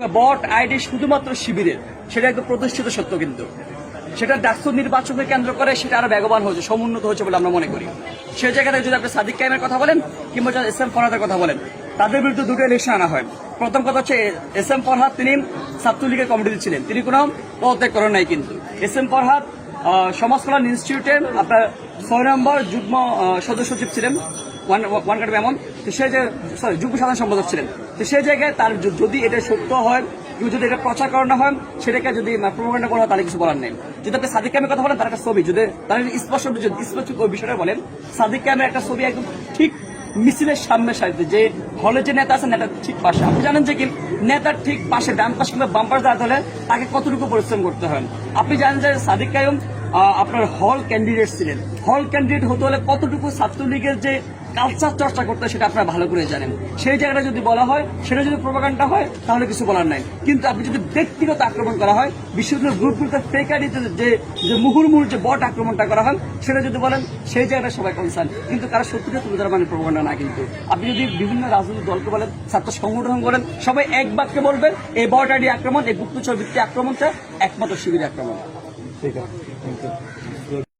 বট ID শুধুমাত্র শিবিরের, সেটা একদম প্রতিষ্ঠিত সত্য কিন্তু। সেটা ডাকসু নির্বাচনকে কেন্দ্র করে সেটা আরও বেগবান হয়েছে, সমুন্নত হয়েছে বলে আমরা মনে করি। সে জায়গাতে যদি আপনি সাদিক কাইমের কথা বলেন, কিংবা এস এম ফরহাদের কথা বলেন, তাদের বিরুদ্ধে দুটো ইলেকশন আনা হয়। প্রথম কথা হচ্ছে এস এম ফরহাদ, তিনি ছাত্রলীগের কমিটিতে ছিলেন। তিনি কোনো পদত্যাগ করেন নাই কিন্তু। এস এম ফরহাদ সমাজ কল্যাণ ইনস্টিটিউটের আপনার ছয় নম্বর যুগ্ম সদস্য সচিব ছিলেন, ওয়ান ওয়ান কার্ড তো সে যে সরি যুগ্ম সাধারণ সম্পাদক ছিলেন। তো সেই জায়গায় তার যদি এটা সত্য হয় কেউ যদি এটা প্রচার করানো হয়, সেটাকে যদি প্রোপাগান্ডা করা হয়, তাহলে কিছু বলার নেই। যদি আপনি সাদিক কামের কথা বলেন, তার একটা ছবি। যদি, তার স্পষ্ট স্পষ্ট বিষয়টা বলেন, সাদিক কামের একটা ছবি একদম ঠিক মিছিলের সামনে সাইডে যে হলে যে নেতা আছে, নেতার ঠিক পাশে। আপনি জানেন যে কি, নেতার ঠিক পাশে, ডান পাশে কিংবা বাম্পার দাঁড়াতে হলে তাকে কতটুকু পরিশ্রম করতে হয়? আপনি জানেন যে সাদিক কায়ুম আপনার হল ক্যান্ডিডেট ছিলেন। হল ক্যান্ডিডেট হতে হলে কতটুকু ছাত্রলীগের যে কালচার চর্চা করতে সেটা আপনারা ভালো করে জানেন। সেই জায়গাটা যদি বলা হয়, সেটা যদি প্রোপাগান্ডা হয়, তাহলে কিছু বলার নাই। কিন্তু আপনি যদি ব্যক্তিগত আক্রমণ করা হয়, বিশ্ববিদ্যালয় গ্রুপগুলোতে ফেক আইডিতে যে যে মুহুর্মুহুর যে বট আক্রমণটা করা হয়, সেটা যদি বলেন, সেই জায়গাটা সবাই কনসার্ন কিন্তু কারও সত্যিটা তুলে ধরা মানে প্রোপাগান্ডা না কিন্তু। আপনি যদি বিভিন্ন রাজনৈতিক দলকে বলেন, ছাত্র সংগঠন বলেন, সবাই এক বাক্যে বলবেন, এই বট আইডি আক্রমণ, এই গুপ্তচর ভিত্তিক আক্রমণটা একমাত্র শিবির আক্রমণ। ঠিক আছে থ্যাংক ইউ